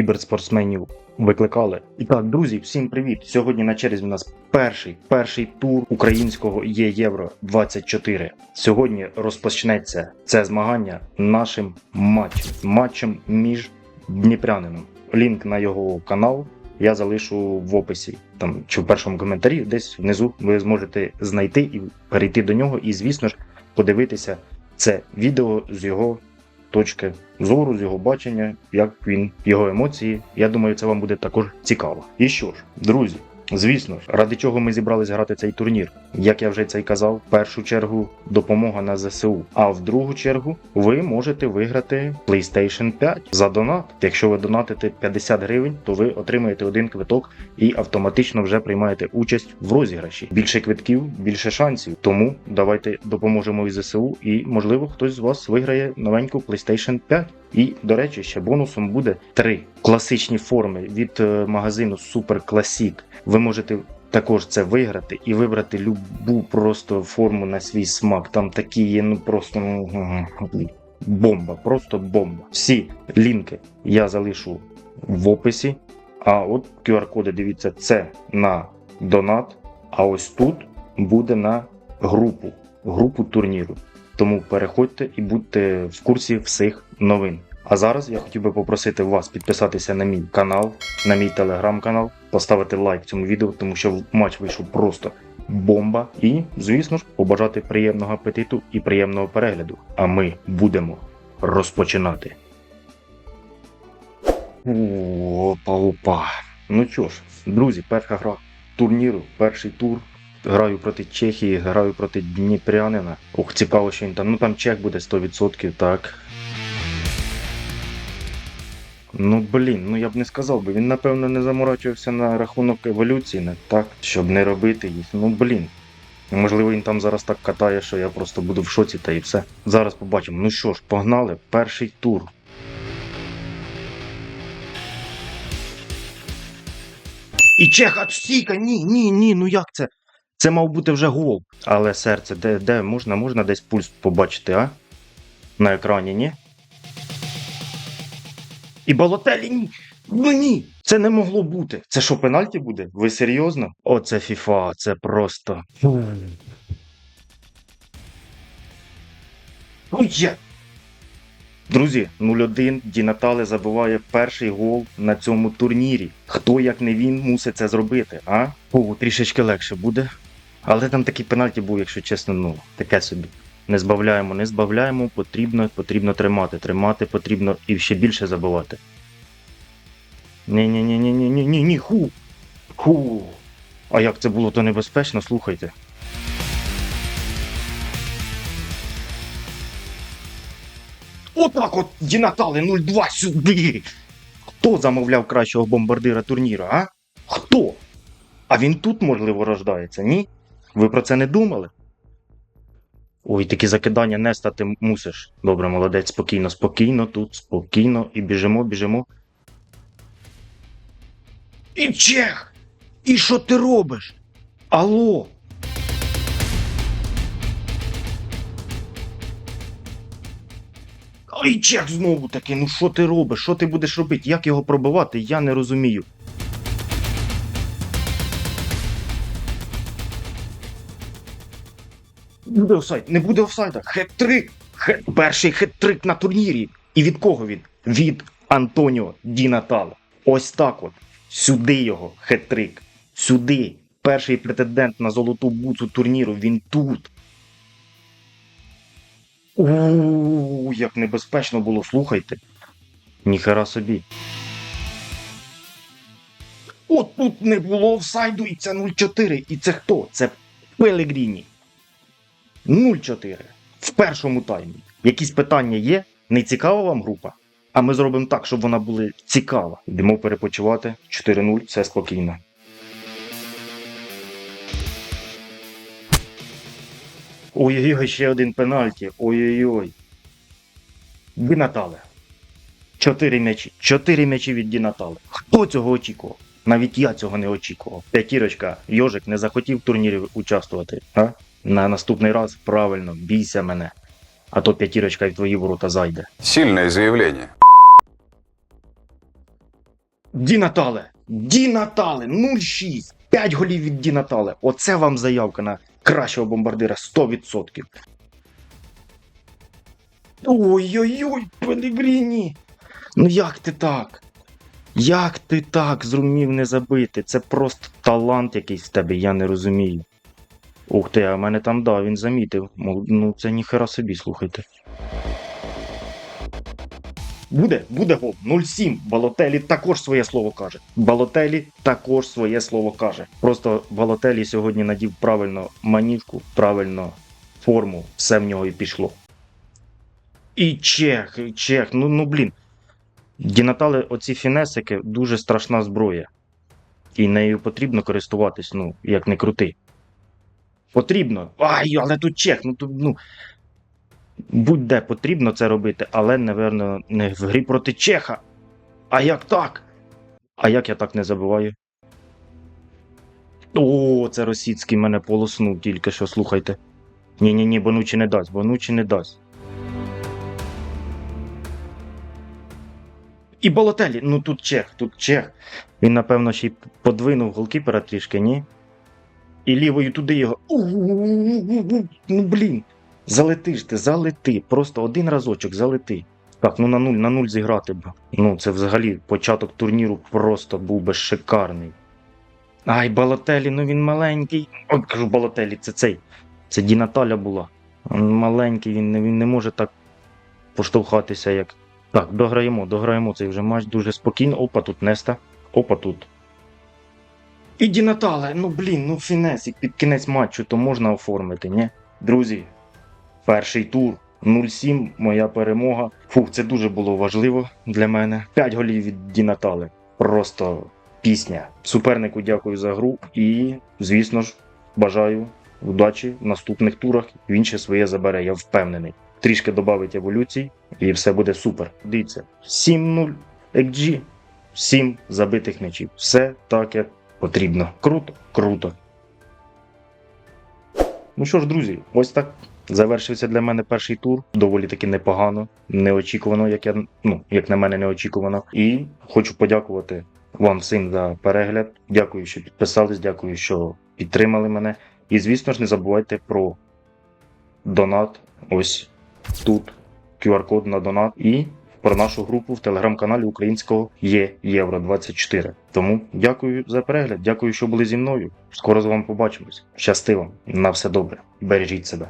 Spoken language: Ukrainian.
кіберспортсменів викликали. І так, друзі, всім привіт! Сьогодні на черзі у нас перший перший тур українського є Євро 24. Сьогодні розпочнеться це змагання нашим матчем, матчем між Дніпрянином. Лінк на його канал я залишу в описі там чи в першому коментарі, десь внизу ви зможете знайти і перейти до нього, і, звісно ж, подивитися це відео з його точки зору, з його бачення, як він, його емоції. Я думаю, це вам буде також цікаво. І що ж, друзі, звісно ж, ради чого ми зібрались грати цей турнір? Як я вже це й казав, в першу чергу допомога на ЗСУ. А в другу чергу ви можете виграти PlayStation 5 за донат. Якщо ви донатите 50 гривень, то ви отримаєте один квиток і автоматично вже приймаєте участь в розіграші. Більше квитків, більше шансів. Тому давайте допоможемо і ЗСУ, і можливо хтось з вас виграє новеньку PlayStation 5. І, до речі, ще бонусом буде три класичні форми від е, магазину Super Classic. Ви можете також це виграти і вибрати любу просто форму на свій смак. Там такі є, ну просто ну, бомба, просто бомба. Всі лінки я залишу в описі. А от QR-коди, дивіться, це на донат. А ось тут буде на групу, групу турніру. Тому переходьте і будьте в курсі всіх новин. А зараз я хотів би попросити вас підписатися на мій канал, на мій телеграм-канал, поставити лайк цьому відео, тому що матч вийшов просто бомба. І, звісно ж, побажати приємного апетиту і приємного перегляду. А ми будемо розпочинати. Опа, опа. Ну що ж, друзі, перша гра турніру, перший тур. Граю проти Чехії, граю проти Дніпрянина. Ох, цікаво, що він там. Ну там чех буде 100%, так. Ну блін, ну я б не сказав би. Він напевно не заморачувався на рахунок еволюції, не так, щоб не робити їх. Ну блін. Можливо, він там зараз так катає, що я просто буду в шоці та і все. Зараз побачимо. Ну що ж, погнали, перший тур. І чеха стійка, ні, ні, ні, ну як це? Це мав бути вже гол. Але серце, де, де можна, можна десь пульс побачити, а? На екрані, ні? І Балотелі ні. Ну ні, це не могло бути. Це що, пенальті буде? Ви серйозно? Оце фіфа, це просто. Ой. Друзі, 0-1 Ді Натале забиває перший гол на цьому турнірі. Хто, як не він, мусить це зробити, а? О, трішечки легше буде. Але там такий пенальті був, якщо чесно, ну, таке собі. Не збавляємо, не збавляємо, потрібно, потрібно тримати. Тримати потрібно і ще більше забивати. Ні-ні-ні-ні-ні-ні, ні, ху. Ху. А як це було то небезпечно, слухайте. Отак от Дінатали 0-2 сюди. Хто замовляв кращого бомбардира турніру, а? Хто? А він тут, можливо, рождається, ні? Ви про це не думали? Ой, такі закидання не стати мусиш. Добре, молодець, спокійно, спокійно, тут, спокійно, і біжимо, біжимо. І чех! І що ти робиш? Алло? Ой, чех знову таки, ну що ти робиш? Що ти будеш робити? Як його пробивати? Я не розумію. Буде офсайд, не буде офсайда. Хет-трик. Хет... Перший хет-трик на турнірі. І від кого він? Від Антоніо Ді Натала. Ось так от. Сюди його хет-трик. Сюди. Перший претендент на золоту буцу турніру. Він тут. У, як небезпечно було, слухайте. Ніхера собі. От тут не було офсайду, і це 0-4. І це хто? Це Пелегріні. 0-4. В першому таймі. Якісь питання є? Не цікава вам група? А ми зробимо так, щоб вона була цікава. Йдемо перепочивати. 4-0, все спокійно. Ой-ой-ой, ще один пенальті. Ой-ой-ой. Ді Натале. Чотири м'ячі. Чотири м'ячі від Ді. Хто цього очікував? Навіть я цього не очікував. П'ятірочка, Йожик не захотів в турнірі участвувати. А? На наступний раз правильно, бійся мене. А то п'ятірочка в твої ворота зайде. Сильное заявление. Ді Натале! Ді Натале! 0-6! 5 голів від Ді Натале. Оце вам заявка на кращого бомбардира 100%. Ой-ой-ой, Пелегріні! Ну як ти так? Як ти так зрумів не забити? Це просто талант якийсь в тебе, я не розумію. Ух ти, а в мене там да, він замітив. Ну це ніхера собі, слухайте. Буде, буде гол. 0-7. Балотелі також своє слово каже. Балотелі також своє слово каже. Просто Балотелі сьогодні надів правильно манівку, правильно форму, все в нього і пішло. І чех, і чех, ну, ну блін. Дінатали, оці фінесики дуже страшна зброя. І нею потрібно користуватись, ну, як не крути. Потрібно. Ай, але тут чех, ну ну. Будь-де потрібно це робити, але, напевно, не в грі проти Чеха. А як так? А як я так не забуваю? О, це Росіцький мене полоснув тільки що, слухайте. Ні-ні ні, Бонучі не дасть, Бонучі не дасть. І Болотелі, ну тут чех, тут чех. Він, напевно, ще й подвинув голкіпера трішки, ні? І лівою туди його. Ну блін. Залети ж ти, залети. Просто один разочок залети. Так, ну на нуль, на нуль зіграти б. Ну, це взагалі початок турніру просто був би шикарний. Ай, Балотелі, ну він маленький. От кажу, Балотелі, це цей. Це Ді Наталя була. Він маленький, він не, він не може так поштовхатися, як. Так, дограємо, дограємо цей вже матч дуже спокійно. Опа, тут Неста. Опа тут. І Ді Натале, ну блін, ну фінесик під кінець матчу, то можна оформити, ні? Друзі, перший тур 0-7, моя перемога. Фух, це дуже було важливо для мене. 5 голів від Ді Натали. Просто пісня. Супернику дякую за гру і, звісно ж, бажаю удачі в наступних турах. Він ще своє забере, я впевнений. Трішки додавить еволюцій, і все буде супер. Дивіться, 7-0 XG, 7 забитих м'ячів. Все так, як потрібно. Круто, круто. Ну що ж, друзі, ось так завершився для мене перший тур. Доволі таки непогано, неочікувано, як я ну, як на мене, неочікувано. І хочу подякувати вам всім за перегляд. Дякую, що підписались, дякую, що підтримали мене. І, звісно ж, не забувайте про донат. Ось тут QR-код на донат і про нашу групу в телеграм-каналі українського є Євро 24. Тому дякую за перегляд, дякую, що були зі мною. Скоро з вами побачимось. Щасти вам, на все добре. Бережіть себе.